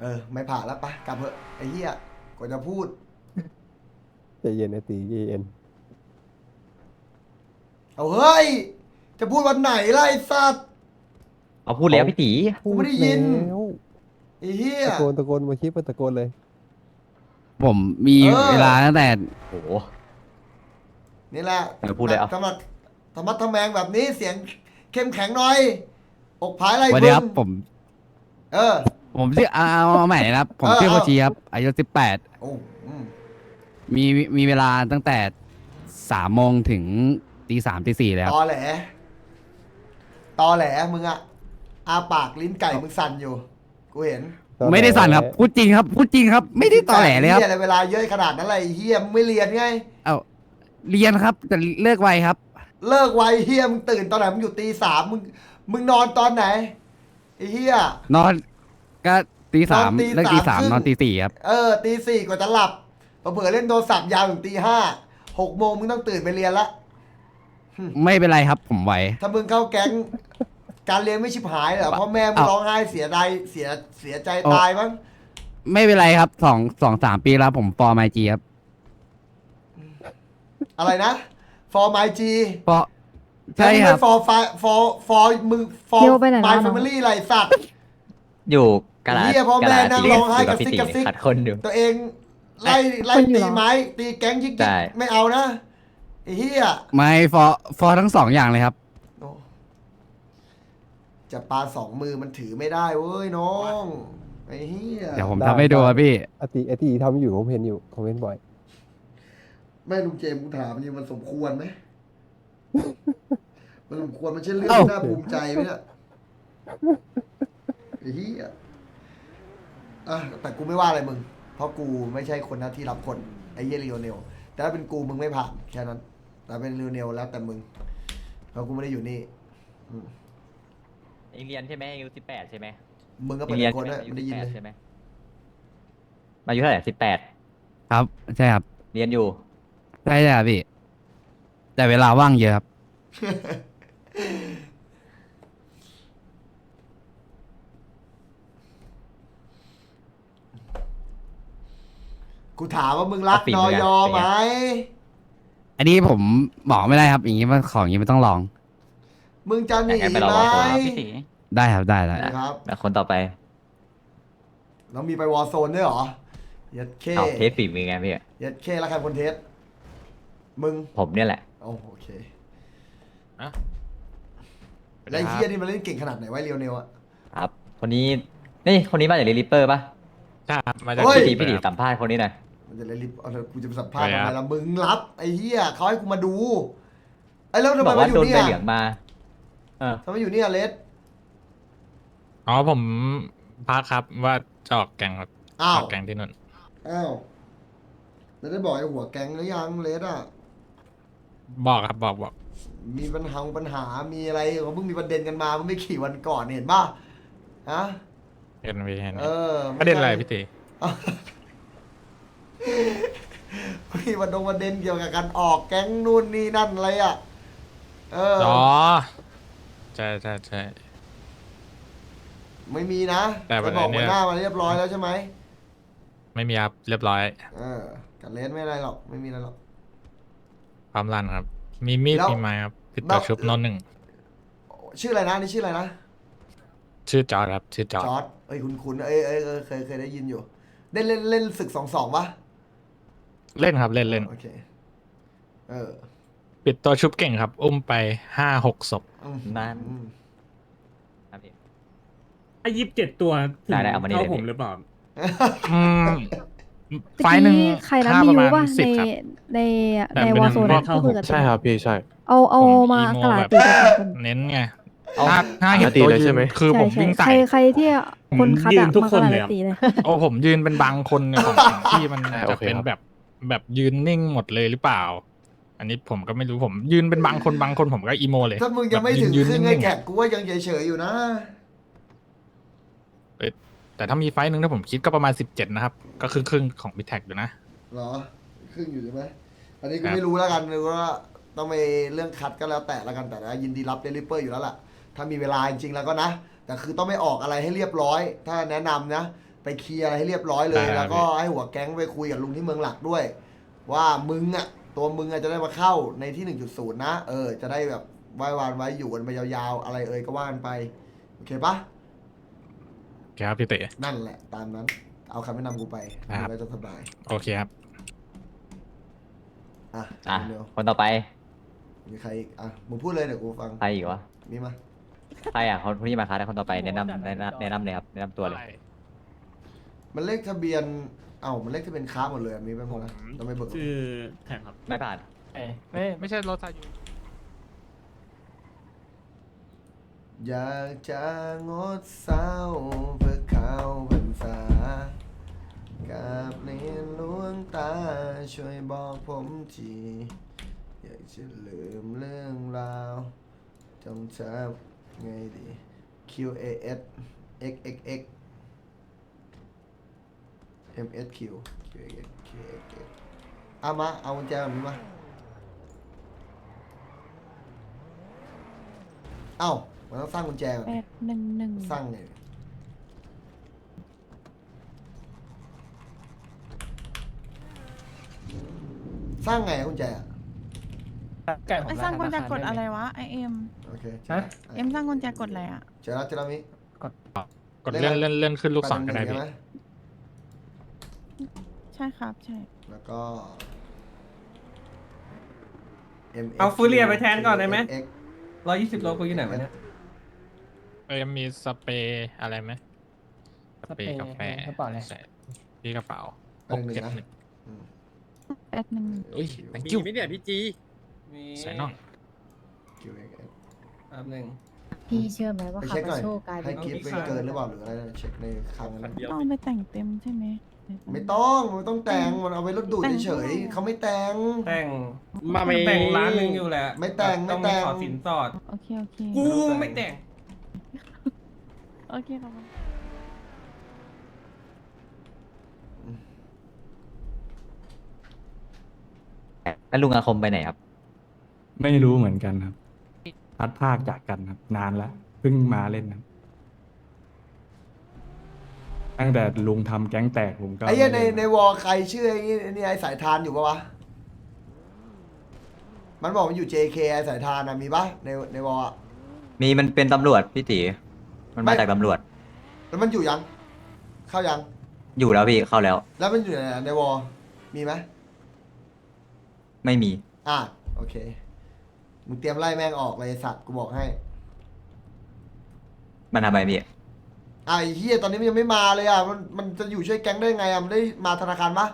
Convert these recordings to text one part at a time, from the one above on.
เออ ไม่ผ่านแล้วปะกลับเถอะไอ้เหี้ยกว่าจะพูด ใจเย็นไอตีใจเย็นเอาเฮ้ย จะพูดวันไหนล่ะไอ้สัตว์ เอาพูดแล้วพี่ตีกูไม่ได้ยิน แล้วไอ้เหี้ย ตะโกนตะโกนมาคิดมาตะโกนเลย ผมมีเออ เวลาตั้งแต่ โอ้โห นี่แหละเดี๋ยวพูดเลยเอา สำหรับธรรมะทแมงแบบนี้เสียงเข้มแข็งหน่อย อกผายอะไรสวัสดีครับมึงผม เออ ผมชื่อเอาเอาเอาใหม่นะครับ ผมเออชื่อเอโคอชีครับ อายุสิบแปดโอ้อืมมีมีเวลาตั้งแต่สามโมงถึงตีสามตีสี่เลยคตรับอแหลตอแหลมึงอะอาปากลิ้นไก่มึงสั่นอยู่ กูเห็นไม่ได้สั่นครับ พูดจริงครับ พูดจริงครับ ไม่ได้ตอแหลเลยครับ หี้อะไรเวลาเยอะขนาดนั้นอะไรเฮียมึงไม่เรียนไง เอาเรียนครับ แต่เลิกไวครับ เลิกไวเฮียมึงตื่นตอนไหนมึงอยู่ตีสามมึงมึงนอนตอนไหนไอ้เฮียนอน ก็ตีสามนอนตีเลิกตีสาสามมครึ่งนอนตีสี่ครับ เออตีสี่กว่าจะหลับเผื่อๆเล่นโทรศัพท์ยาวถึงตีห้าหกโมงมึงต้องตื่นไปเรียนละไม่เป็นไรครับผมไหว ถ้ามึงเข้าแก๊ง การเรียนไม่ชิบหายเหรอพ่อแม่มึงเอาร้องไห้เสียใจเสียเสียใจเอาตายมั้งไม่เป็นไรครับสองสองสามปีแล้วผมฟอร์มไอจีครับอะไรนะ for my g เพราะใช่ครับฟอร์ไฟฟอร์ฟอร์มึงฟอร์เดี๋ยวไปไหน my แล้วน้อง family ไรสัตว์ อยู่กระดาษเหี้ยพ่อกระแม่ดาษนั่งตีร้องไห้อยู่กระซิกพี่ตีกระซิก ขัดคนอยู่ ตัวเองไล่ไล่คนอยู่ตีเหรอ ไม้ ตีแก๊งยิกใช่ๆไม่เอานะไอ้เหี้ยไม่ฟอร์ฟอร์ทั้งสองอย่างเลยครับ โอ้จะปาสองมือมันถือไม่ได้เว้ยน้องไอ้เหี้ยเดี๋ยวผมทำให้ดูครับพี่ ไอตีไอตีทำอยู่ผมเห็นอยู่คอมเมนต์บ่อย แม่ลุงเจมส์กูถามจริงมันสมควรไหม มันสมควรมันใช่เรื่องเอ้า ที่น่าภูมิใจไหมเนี่ย ไอ้เหี้ยอะแต่กูไม่ว่าอะไรมึง เพราะกูไม่ใช่คนหน้าที่รับคน ไอ้เหี้ยเรียวเนลแต่ถ้าเป็นกูมึงไม่ผ่านแค่นั้น แต่เป็นเรียวเนลแล้วแต่มึง เพราะกูไม่ได้อยู่นี่เองเรียนใช่ไหมอายุสิบแปดใช่ไหมมึงก็เอเป็งนเรียนคนใช่ไหมด้วยอายุไม่ได้สิยิบนแปดเลย ใช่ไหมอายุเท่าไหร่สิบแปดครับ ใช่ครับเรียนอยู่ ใช่ครับพี่ แต่เวลาว่างเยอะครับ กูถามว่ามึงรักเอาฝีนมืออยอเป็นไงไหม อันนี้ผมบอกไม่ได้ครับ อย่างนี้มันของอย่างนี้มันต้องลองมึงจะหนีอยากให้ไหไปมลองตัวครับพี่ตีได้ครับได้ได้นะครับ แล้วคนต่อไปแล้วมีไปวอร์โซนด้วยเหรอ ยัดเคเอาเทสฝีมือไงพี่ยัดเคแล้วใครคนเทส มึงผมเนี่ยแหละโอ้โอเคอะแล้วไอ้เฮียนี่มันเล่นเก่งขนาดไหนวะเรียวเนลอะ ครับ คนนี้นี่คนนี้มาจากเรลิปเปอร์ป่ะใช่ครับมาจากเฮ้ย พี่ตีพี่ตีสัมภาษณ์คนนี้หน่อย มันจะเล่นลิฟเอาเถอะกูจะไปสัมภาษณ์ไม่ทำคไมรับล่ะมึงรับไอ้เฮียเขาให้กูมาดูไอ้แล้วทำบไมอกมาว่าอโดยู่นเนี่ใบยเหลืองมา เออ ทำไมอยู่เนี่ยเลสอ๋อผมพักครับว่าจะออกแกงครับอ้าอวอกแกงที่นู่นอ้าวแล้วได้บอกไอ้หัวแก๊งหรือยังเลสอะบอกครับบอกบอกมีปัญหาปัญหามีอะไรเขาเพิ่งมีประเด็นกันมาเมื่อไม่ขี่วันก่อนเห็นป่ะฮะเห็นวีเห็นเออประเด็นอะไรพี่ตี มีประดงประเด็นเกี่ยวกับการออกแก๊งนู่นนี่นั่นอะไรอะ เออ อ๋อใช่ใช่ใช่ ไม่มีนะแต่ประจะเด็บอกนเนี่หัวยหน้ามาเรียบร้อยแล้วใช่ไหมไม่มีครับเรียบร้อยเออกับเลสไม่อะไรหรอก ไม่มีอะไรหรอกพร้อมรันครับ มีมีดแล้วมีไม้ครับปิดแล้ตัวว ชุบนอนหนึ่งชื่ออะไรนะนี่ชื่ออะไรนะ ชื่อจอร์ดครับชื่อจอร์ดจอร์ดเอ้ยคุณคุณเอ้ยเอ้ยเอ้ยเคยเคยได้ยินอยู่ ได้เล่นเล่นศึกสองสองปะ เล่นครับเล่นเล่นโอเค เออปิดตัวชุบเก่งครับ อุ้มไปห้าหกศพอืมนั่น อืมครับพี่ ไอ้ยี่สิบเจ็ดตัวถึงได้ได้เอามานี่เท่าเลยผมพี่หรือเปล่า อืมตะไฟล์หนึ่งกี้ใครนะค่ามีประรู้มาป่ะณในสิบครับ ในแต่ในเป็นวอร์โซนรอบที่คุยกับใช่ครับพี่ใช่ เอาเอาผมมาอีโมกระดาษแบบ ตีกันสองคนเน้นไงเอาถ้าถ้าเห็นตีตัวเลยยืใช่นไหม คือผมวิ่งใช่ใส่ใครใครที่คนคัดยือะนทุกมาคนขนาดเลยอะ ตีเลย โอ้ผมยืนเป็นบางคนในของของที่มันอ่าจะโอเคเป็นครับ แบบ แบบยืนนิ่งหมดเลยหรือเปล่า อันนี้ผมก็ไม่รู้ผมยืนเป็นบางคนบางคนผมก็อีโมเลยถ้ามึงยังไม่ถึงแบบยืนครึ่งนิ่ไอ้งๆแขอะกกูว่ายังเฉยๆอยู่นะ แต่ถ้ามีไฟท์หนึ่งถ้าผมคิดก็ประมาณสิบเจ็ดนะครับ ก็คือครึ่งของบิแท็กอยู่นะ เหรอ ครึ่งอยู่ใช่ไหมอันนี้กูครับไม่รู้แล้วกันหรือว่าต้องไปเรื่องคัดก็แล้วแต่ละกันแต่ละยินดีรับเดลิเปอร์อยู่แล้วล่ะ ถ้ามีเวลาจริงๆแล้วก็นะ แต่คือต้องไม่ออกอะไรให้เรียบร้อย ถ้าแนะนำนะ ไปเคลียร์อะไรให้เรียบร้อยเลย ได้ครับ แล้วก็ให้หัวแก๊งไปคุยกับลุงที่เมืองหลักด้วย ว่ามึงอะ ตัวมึงอะจะได้มาเข้าในที่หนึ่งจุดศูนย์นะ เออ จะได้แบบไว้วานไว้อยู่กันไปยาวๆ อะไรเอ่ยก็ว่ากันไป โอเคปะครับพี่เต๋ นั่นแหละตามนั้น เอาคำแนะนำกูไปครับมึงก็จะสบายโอเคครับ อะอะเร็วคนต่อไปมีใครอีกอะมึงพูดเลยเดี๋ยวกูฟังใครอีกวะมีมา ใครอะคนคนที่มาค้าคนต่อไปแนะนำแนะนำแนะนำเลยครับแนะนำตัวเลย มันเลขทะเบียน เอ้ามันเลขทะเบียนค้าหมดเลยอะมีไปหมดนะต้องไปเบิกชื่อแทงครับ ไม่ผ่านไม่ไม่ใช่รถซายูอยากจะงดเศร้าเพื่อเข้าพรรษากับเนรหลวงตาช่วยบอกผมทีอยากจะลืมเรื่องราวจงจำไงดี Q A S X X X M S Q Q X Q X X เอามา เอากุญแจแบบนี้มา เอ้ามันต้องสร้างกุญแจก่อนแปดหนึ่งหนึ่งสร้างไงสร้างไงอะกุญแจอะไอสร้างกุญแจกดอะไรวะไอเอ็มโอเคฮะเอ็มสร้างกุญแจกดอะไรอะเจอแล้วเจอแล้วมิกดเลื่อนเลื่อนเลื่อนขึ้นลูกศรก็ได้แปหนึ่งพี่ใช่ไหม ใช่ครับ ใช่ แล้วก็ M เอาฟูเรียไปแทนก่อนได้ไหม X ร้อยยี่สิบโลกูอยู่ไหนวะเนี่ย เอ้ยมีสเปรย์อะไรไหมสเปรย์กาแฟกระเป๋าอะไร ใส่ที่กระเป๋าแป๊หบกนึงเจ็ดนะหนึ่งอืมแปดหนึ่งอุ้ย thank you ไม่เนี่ยพี่จีใส่น่อง Q X X แป๊บหนึ่ง พี่เชื่อไหมว่าไปคาเช็คหน่ปาอยโชกลายให้เป็น กิฟต์ไปเกินหรือเปล่าหรืออะไรนะเช็คในคลังนั้น ต้องไปแต่งเต็มใช่ไหม ไม่ต้องมันต้องแต่งมันเอาไปรถดูดแต่งเฉยเท่าไหร่อะๆเขาไม่แต่ง แต่งมาแต่งร้านหนึงอยู่แหละไม่แต่งต้องไม่แต่งขอสินสอด โอเค โอเค กูไม่แต่ง โอเคครับแล้วลุงอาคมไปไหนครับ ไม่รู้เหมือนกันครับพัดภาคจากกันครับ นานแล้วเพิ่งมาเล่นครับ ตั้งแต่ลุงทำแก๊งแตกผมก็ไอ้เหี้ยในม่เล่ในวอลใครชื่อไอ้นี่ไอ้นี่ไอ้สายทานอยู่ปะวะ มันบอกมันอยู่ JK ไอ้สายทานอะมีปะในในวอลอะ มีมันเป็นตำรวจพี่ตีมันไม่มาจากตำรวจ แล้วมันอยู่ยัง เข้ายัง อยู่แล้วพี่เข้าแล้ว แล้วมันอยู่ไหนอะในวอลมีไหมไม่มี อะโอเค มึงเตรียมไล่แม่งออกเลยไอ้สัตว์กูบอกให้ มันทำไมพี่อะ ไอ้เฮียตอนนี้มันยังไม่มาเลยอะมันมันจะอยู่ช่วยแก๊งได้ไงอะมันได้มาธนาคารปะ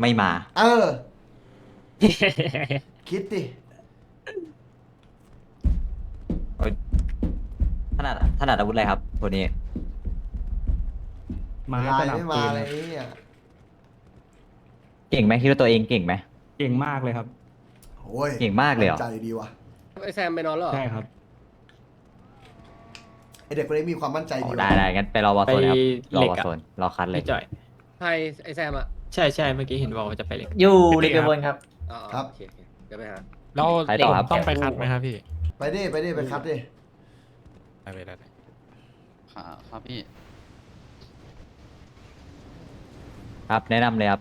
ไม่มา เออ คิดดิถนัดถนัดอาวุธอะไรครับตัวนี้ไม้ลาปยระดับไม่ปืมานเลยครับเนี่ยเก่งไหมคิดว่าตัวเองเก่งไหม เก่งมากเลยครับ โอ้ยเก่งมากเลยเหรอ ใจดีว่ะไอแซมไปนอนแล้วเหรอใช่ครับ ไอเด็กคนนี้มีความมั่นใจอ๋ดีอว่ะได้ได้งั้นไปรอวอลโซนครับไปรอเหล็กวอลอะโซนรอคัดเลยจ่อยใครไอแซมอะใช่ใช่เมื่อกี้เห็นบอกว่าจะไปเล็กอยู่เด็กกระบวนครับอ๋อครับโอเคโอเคเดี๋ยวไปหาแล้วไปต่อครับต้องไปคัดไหมครับพี่ ไปดิไปดิไปคัดดิไปไปได้เลยครับครับพี่ ครับแนะนำเลยครับ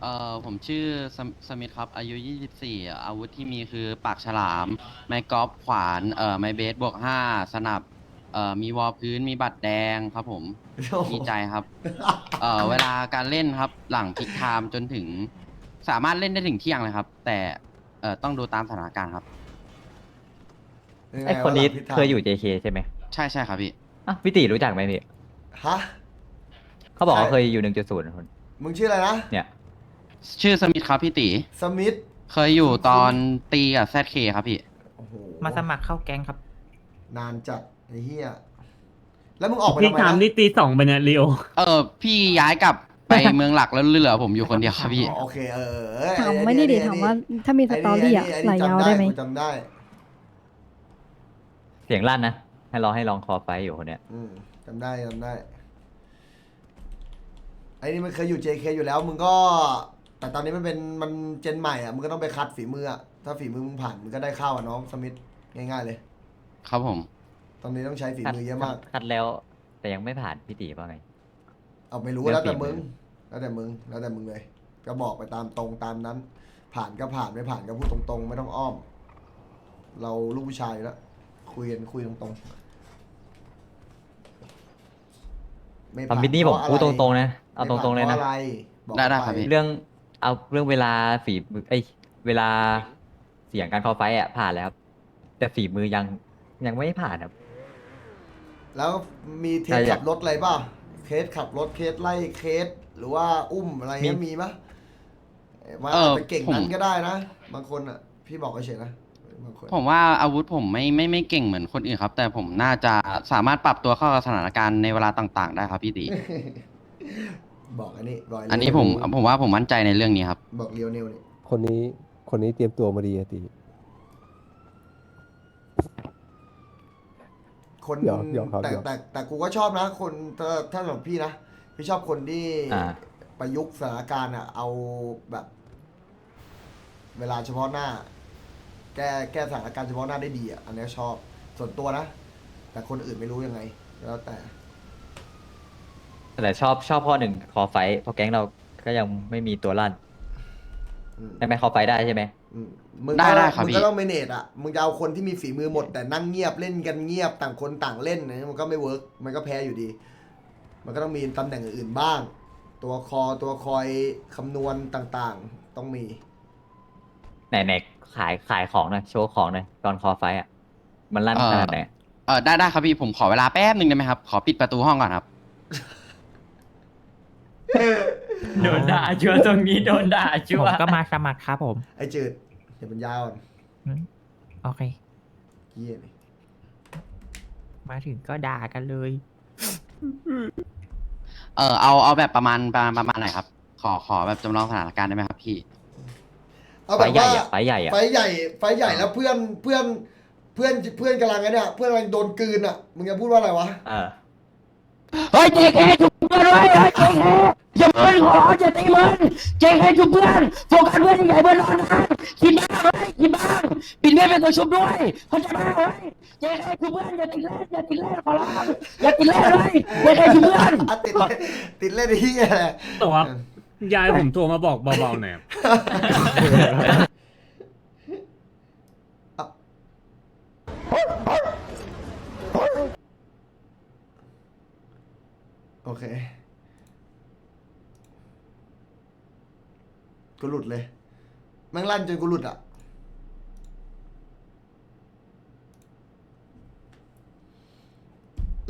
เอ่อผมชื่อสมสมิธครับ อายุ 24 อาวุธที่มีคือปากฉลาม ไม้กอล์ฟขวาน เอ่อ ไม้เบสบวก 5 สนับ เอ่อมีวอลพื้นมีบัตรแดงครับผมดีใจครับเอ่อเวลาการเล่นครับหลังพิกไทม์จนถึง สามารถเล่นได้ถึงเที่ยงเลยครับ แต่เอ่อต้องดูตามสถานการณ์ครับยังงไอคนนี้วะหลังพิธาเคยอยู่ JK ใช่ไหมใช่ใช่ครับพี่ อะพี่ตีรู้จักไหมพี่ฮะ เขาบอกว่าใช่เคยอยู่หนึ่งจุดศูนย์คนมึงชื่ออะไรนะ เนี่ย ชื่อสมิธครับพี่ตีสมิธ เคยอยู่ตอนตีกับ ZK ครับพี่ โอ้โห มาสมัครเข้าแก๊งครับ นานจัด ไอ้เหี้ยแล้วมึงออกไปพี่ทำไมถามนะนี่ตีสองไปเนี่ยลีโอเออ พี่ย้ายกลับไปเมืองหลักแล้วเหลือผมอยู่คนเดียวครับพี่ อ๋อโอเคเออเออถามไม่ได้ดิถามว่าถ้ามีสตอรี่อะไหลยาวได้ไหมจำได้เสียงลั่นนะ ให้รอให้ลองคอไฟอยู่คนเนี้ย อืมจำได้จำได้ไอ้นี่มันเคยอยู่ JK อยู่แล้ว มึงก็ แต่ตอนนี้มันเป็นมันเจนใหม่อะมึงก็ต้องไปคัดฝีมืออะถ้าฝีมือมึงผ่านมึงก็ได้เข้าอะน้องสมิธง่ายๆเลย ครับผม ตอนนี้ต้องใช้ฝีมือเยอะมาก คัดแล้ว แต่ยังไม่ผ่านพี่ตีว่าไง เอาไม่รู้เรื่องแล้วแต่ฝีมืมึองแล้วแต่มึง แล้วแต่มึงเลย ก็บอกไปตามตรงตามนั้น ผ่านก็ผ่านไม่ผ่านก็พูดตรงๆ ไม่ต้องอ้อม เราลูกผู้ชายอยู่แล้วคุยกันคุยตรงๆไม่คอมพิวนี่ผมพะพูดตอะไรงๆนะ เอาตรงๆเลยนะ ไม่ผ่าพราอะไรอกได้ได้ปครับพี่เรื่องเอาเรื่องเวลาฝีมือเอ้ยเวลาเสียงการคอไฟต์อะผ่านแล้วครับ แต่ฝีมือยังยังไม่ผ่านครับ แล้วมีเทใช่สอยากขับรถอะไรป่ะเคสขับรถเคสไล่เคสหรือว่าอุ้มอะไรเงี้ยมีมีปะว่าเอออาจจะเก่งผมนั้นก็ได้นะ บางคนอะ พี่บอกเฉยๆนะบางคนผมว่าอาวุธผมไม่ไม่ไม่เก่งเหมือนคนอื่นครับ แต่ผมน่าจะสามารถปรับตัวเข้ากับสถานการณ์ในเวลาต่าง ๆ ได้ครับพี่ตีบอกอันนี้บอกอันนี้ผมผมว่าผมมั่นใจในเรื่องนี้ครับ บอกเลียวเนลนี่คนนี้คนนี้เตรียมตัวมาดีอะตี คนหยอกหยอกครับแต่หยอก แต่แต่กูก็ชอบนะคนถ้าถ้าสำหรับพี่นะพี่ชอบคนที่อ่า ประยุกต์สถานการณ์อะเอาแบบ เวลาเฉพาะหน้า แก้แก้สถานการณ์เฉพาะหน้าได้ดีอะอันเนี้ยชอบส่วนตัวนะแต่คนอื่นไม่รู้ยังไง แล้วแต่ แต่ชอบชอบข้อหนึ่งคอไฟต์เพราะแก๊งเราก็ยังไม่มีตัวลั่นอืมได้ไหมคอไฟต์ได้ใช่ไหม อืมมึงได้ก็ได้ครับมึงพี่ ก็ต้องเมเนจอะมึงจะเอาคนที่มีฝีมือหมดแต่นั่งเงียบเล่นกันเงียบต่างคนต่างเล่นนะมันก็ไม่เวิร์กมันก็แพ้อยู่ดี มันก็ต้องมีตำแหน่งอื่นๆบ้าง ตัวคอตัวคอยคำนวณต่างๆ ต้องมี ไหนไหนขายขายของหน่อยโชว์ของหน่อยตอนคอไฟต์อะ มันลั่นเอ่อขนาดไหนเออได้ได้ครับพี่ผมขอเวลาแป๊บหนึ่งได้ไหมครับ ขอปิดประตูห้องก่อนครับ โดนด่าชัวตรงนี้โดนด่าชัวผมก็มาสมัครครับผม ไอ้จืดอย่าเป็นยาวอ่อนโอเค เยี่ยนี่มาถึงก็ด่ากันเลย เออเอาเอาแบบประมาณประมาณประมาณไหนครับ ขอขอแบบจำลองสถานการณ์ได้ไหมครับพี่ เอาไฟแบบใหญ่ว่าอะไฟใหญ่อะไฟใหญ่ไฟใหญ่แล้วเพื่อนเพื่อนเพื่อนเพื่อนกำลังไงเนี่ยเพื่อนกำลังโดนกลืนอะมึงจะพูดว่าอะไรวะ เออ เฮ้ยเจ๊แค่ชุบเพื่อนไว้เฮ้ยเจ๊แค่ อย่าเพื่อนขออย่าตีมันเจ๊แค่ชุบเพื่อนโฟกัสเพื่อนใหญ่เพื่อนนอนนะกินบ้างเฮ้ยกินบ้างปิดเพื่อนเป็นตัวชุบด้วยเข้าใจไหมเฮ้ยเจ๊แค่ชุบเพื่อนอย่าติดเล่นอย่าติดเล่นขอร้องอย่าติดเล่นเลยเจ๊แค่ชุบเพื่อนอะติดเล่นติดเล่นไอ้เหี้ยแหละตัวครับยายผมโทรมาบอกเบาๆหน่อยครับ โอเค กูหลุดเลยแม่งลั่นจนกูหลุดอะ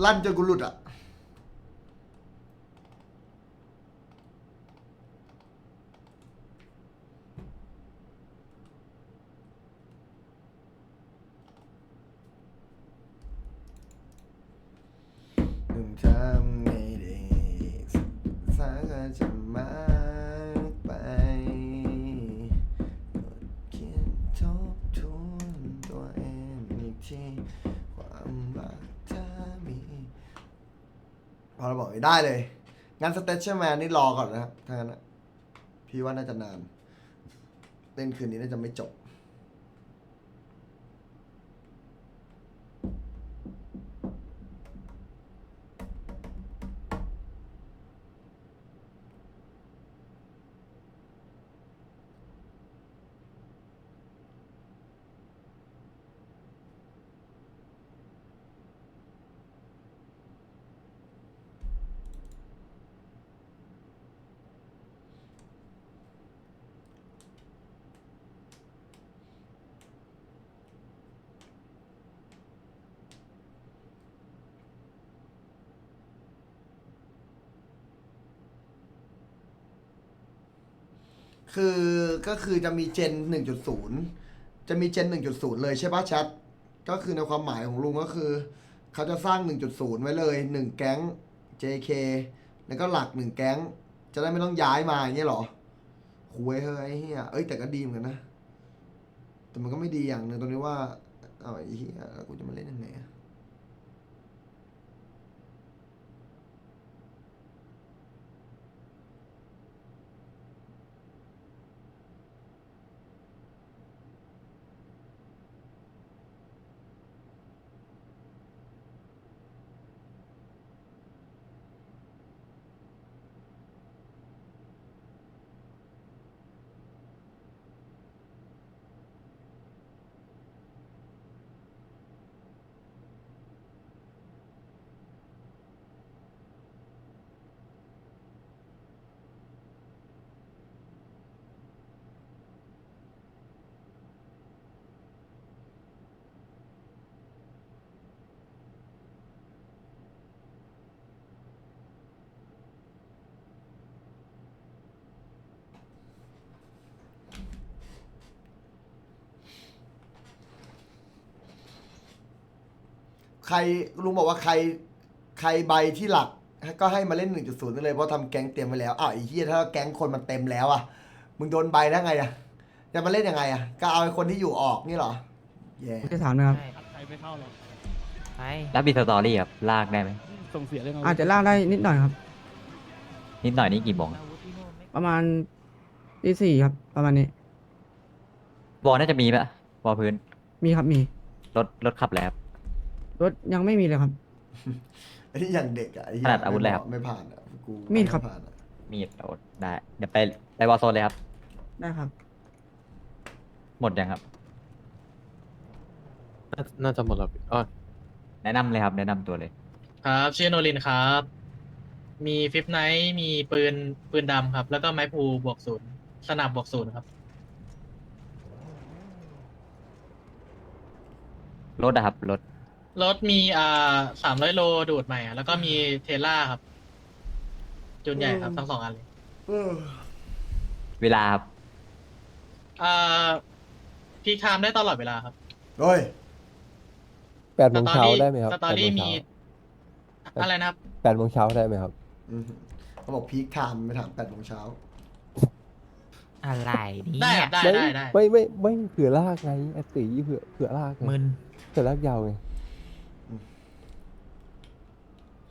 ลั่นจนกูหลุดอะหนุ่มทำไงดีสาก็จะมา พอเราบอกได้เลยงานสเตชเชอร์แมนนี่รอก่อนนะครับถ้างั้นนะพี่ว่าน่าจะนาน เล่นคืนนี้น่าจะไม่จบ คือก็คือจะมีเจน 1.0 จะมีเจน 1.0 เลยใช่ปะแชทก็คือในความหมายของลุงก็คือ เขาจะสร้าง 1.0 ไว้เลย 1 แก๊ง JK แล้วก็หลัก 1 แก๊ง จะได้ไม่ต้องย้ายมาอย่างเงี้ยหรอคุยเฮ้ยไอ้เฮียเอ้ยแต่ก็ดีเหมือนกันนะ แต่มันก็ไม่ดีอย่างหนึ่งตรงนี้ว่า เอาไอ้เฮียแล้วกูจะมาเล่นยังไงอะ ใครลุงบอกว่าใครใครใบที่หลัก ก็ให้มาเล่น 1.0ได้เลยเพราะทำแก๊งเตรียมไว้แล้วอ้าวไอ้เหี้ยถ้าแก๊งคนมันเต็มแล้วอะมึงโดนใบได้ไงอะจะมาเล่นยังไงอะก็เอาไอ้คนที่อยู่ออกนี่เหรอแย่จะถามนะครับแล้วมีสตอรี่ครับลากได้ไหมอาจจะล่ากได้นิดหน่อยครับ นิดหน่อยนี่กี่โมงประมาณตีสี่ครับ ประมาณนี้วอลน่าจะมีปะวอลพื้นมีครับมี รถรถขับแล้วร ถยังไม่มีเลยครับ ไอ้ที่อย่างเด็กอะไอ้เหี้ยขนาดอาวุธอะไรครับ ไม่ผ่านอะกูมีดครับ ไผ่านอะมีดเอาได้ เดี๋ยวไปไปวอลโซนเลยครับ ได้ครับ หมดยังครับ น่าจะหมดแล้วอ๋อแนะนำเลยครับ แนะนำตัวเลย ครับชื่อโนรินครับ มีฟิปไนท์มีปืนปืนดำครับ แล้วก็ไม้พูบวกศูนย์สนับบวกศูนย์ครับ รถอะครับ รถ รถมีอ่าสามร้อยโลดูดใหม่อะแล้วก็มีเทสล่าครับ จุนใหญ่ครับทั้งสองอันเลยเออเวลาครับอ่าพีคไทม์ได้ตลอดเวลาครับโอ้ยแปดโมงเช้าได้ไหมครับสตอรี่มี อะไรนะครับ แปดโมงเช้าได้ไหมครับ อืมเขาบอกพีคไทม์ไปถามแปดโมงเช้าอะไรได้ครับได้ได้ได้ ไม่ไม่ไม่เผื่อลากไงไอ้ตีเผื่อเผื่อลากไงมึน เผื่อลากยาวไง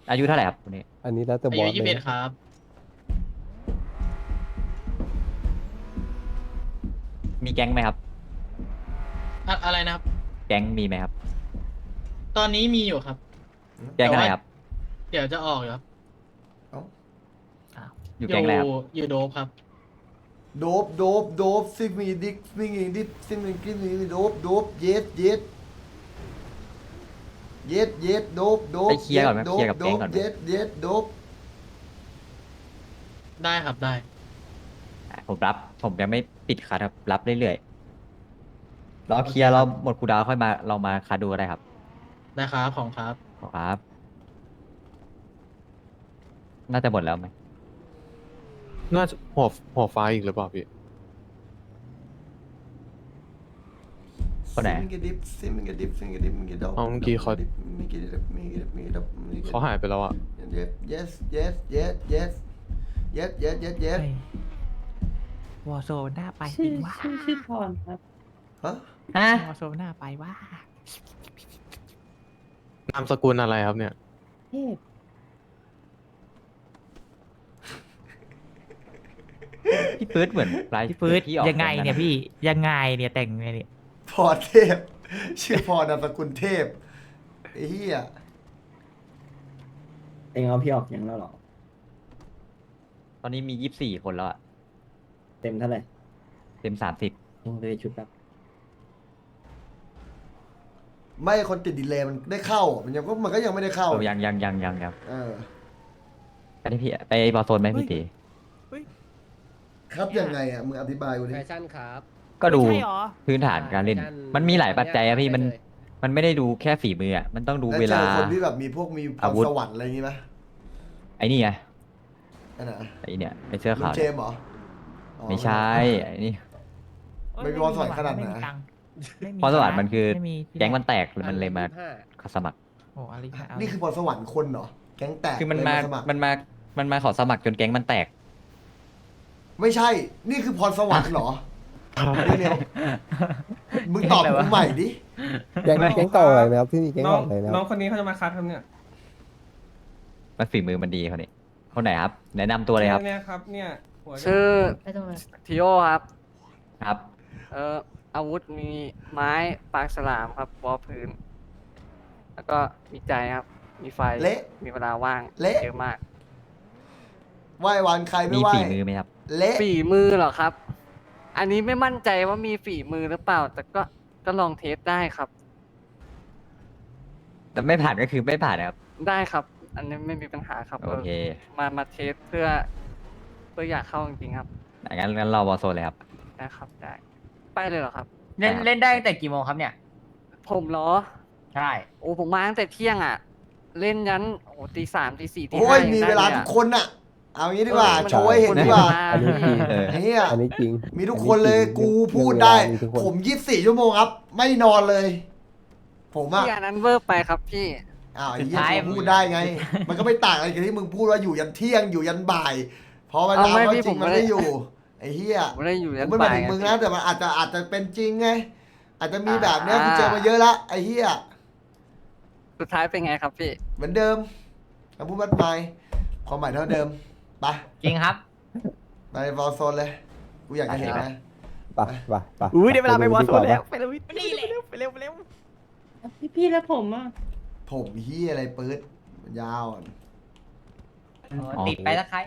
อายุเท่าไหร่ครับคนนี้อันนี้แล้วแต่อาบยุอสยี่สิบเลเอ็ยดครับ มีแก๊งไหมครับ อะอะไรนะครับ แก๊งมีไหมครับ ตอนนี้มีอยู่ครับ แก๊งอะไรแต่ว่าครับ เดี๋ยวจะออกอยู่ครับเอ้าอยู่แก๊งอะไรครับ อยู่โดบครับ โดบโดบโดบซิมีดิกซิมีดิกซิมีกิมีโดบโดบเย็ดเย็ด เย็ดเย็ดโดบโดบไปเคลียร์ก่อนไหมโดเคลียร์กับโดแก๊งบก่อนไหมเย็ดเย็ดโดบได้ครับได้ อะผมรับ ผมยังไม่ปิดคัดครับ รับเรื่อยๆรอเคลียร์เราหมดคูลดาวน์ค่อยมาเรามาคัดดูก็ได้ครับได้ครับของครับครับ น่าจะหมดแล้วไหมน่าจะหัวหัวฟ้าอีกหรือเปล่าพี่ คนไหน ซิมิดิบซิมิดิบซิมิดิบมิกิดบอ๋อเมื่อกี้เขา มิกิดิบมิกิดิบมิกิดิบมิกิดิบเขาหายไปแล้วอะ yes yes yes yes yes yes yes yes วอโซน่าไปจริงว่าฮะฮะวอโซน่าไปว่า นามสกุลอะไรครับเนี่ยพี่ปื๊ดเหมือนปลายพี่ปื๊ดที่ออกยังไงเนี่ยตรพี่ยังไงเนี่ยแต่งไงเนี่ย พอเทพ ชื่อพอนามสกุลเทพไอ้เหี้ยเองเอาพี่ออกยังแล้วหรอ ตอนนี้มียี่สิบสี่คนแล้วอะเต็มเท่าไหร่เต็มสามสิบลงเลยชุดแบบไม่คนติดดีเลย์มันได้เข้าอะมันยังก็มันก็ยังไม่ได้เข้ายังยังยังยังยังเออไปที่พี่ไปบอลโซนไหมพี่ตีครับยังไงอะมึงอธิบายกูดิแฟชั่นครับ ก็ดูใช่เหรอ พื้นฐานการเล่นแฟชั่มันมีหลายปัจจัยอะพี่มันได้เลยมันไม่ได้ดูแค่ฝีมืออะมันต้องดูแล้วเวเจลาอคนที่แบบมีพวกมีพรอาวุธสวรรค์อะไรอย่างงี้ไหมไอ้นี่ไงอันน่ะไอ้เนี่ยไอ้เสื้อลุขางวเจเนี่ยมส์เหรออ๋อ ไม่ใช่ไอ้นี่ไม่มีวอลสอนขนาดไหนม่มีตังค์ไม่มีพรสวรรค์มันคือไม่มีแก๊งมันแตกมันเลยมาห้าขอสมัคร โอ้อะไรนะนี่คือพรสวรรค์คนเหรอ แก๊งแตกคือมันเลยมา สครมันมา มันมาขอสมัครจนแก๊งมันแตก ไม่ใช่ นี่คือพรสวรรค์เหรอ เร็วๆมึงตอบกูใหม่ดิ แก๊งแก๊งเก่าอะไรนะครับที่มีแก๊งน้องเก่าอะไรนะคน้รัองบคนนี้เขาจะมาคัดครับเนี่ยมันฝีมือมันดีคนนี้คนไหนครับ แนะนำตัวเลยครับ เนี่ยครับเนี่ยหัวชื่อทิโอครับ ครับ เอ่ออาวุธมีไม้ปากฉลามครับวอลพื้น แล้วก็มีใจครับ มีไฟ เละ มีเวลาว่างเละ เยอะมาก ไหว้วานใครไม่มีไหว้ฝีมือไหมครับ เละ ฝีมือเหรอครับ อันนี้ไม่มั่นใจว่ามีฝีมือหรือเปล่า แต่ก็ก็ลองเทสได้ครับ แต่ไม่ผ่านก็คือไม่ผ่านนะครับ ได้ครับ อันนี้ไม่มีปัญหาครับโอเคมามาเทสเพื่อ เพื่ออยากเข้าจริงๆครับงั้นงั้นเราบอลโซนเลยครับ ได้ครับได้ ไปเลยเหรอครับ เล่นเล่นได้ตั้งแต่กี่โมงครับเนี่ย ผมเหรอ ใช่ โอ้ผมมาตั้งแต่เที่ยงอะ เล่นยันโอ้ตีสามตีสี่ตีโอ้ห้ายมีงได้เวลาอะทุกคนน่ะ เอางี้ดีกว่าเออมันโชว์ให้เห็นดีกว่าอันนี้จริงเออ เฮียอันนี้จริง มีทุกคนเลยอันนี้จริงกูพูดได้เรื่องเวลามีทุกคน ผมยี่สิบสี่ชั่วโมงครับ ไม่นอนเลย ผมอะ พี่อันนั้นเวอร์ไปครับพี่ อ้าวไอ้สุดเหี้ยท้ายกูพูดได้ไง มันก็ไม่ต่างอะไรกับที่มึงพูดว่าอยู่ยันเที่ยงอยู่ยันบ่ายพอเวลาเอาไม่เขาพี่จริผงมมันไม่ได้ไม่อยู่ไอ้เหี้ยผมไม่ได้อยู่ผยัมนไม่หมายบ่ายถึงมึงไงนะแต่มันอาจจะอาจจะเป็นจริงไง อาจจะมีแบบเนี้ยกูเจอมาเยอะละไอ้เหี้ยสุดท้ายเป็นไงครับพี่ เหมือนเดิมคำพูดมัดไม้ความหมายเท่าเดิม ไปจริงครับ ไปวอลโซนเลย กูอยากจะเห็นนะ ไปไปไปอุ้ยได้เวลาไปวอร์โซนแล้วไปไปเลยนี่แหละไปเร็วไปเร็วพี่พี่แล้วผมอะ ผมเหี้ยอะไรปื๊ดยาวอะติดไปแล้วใคร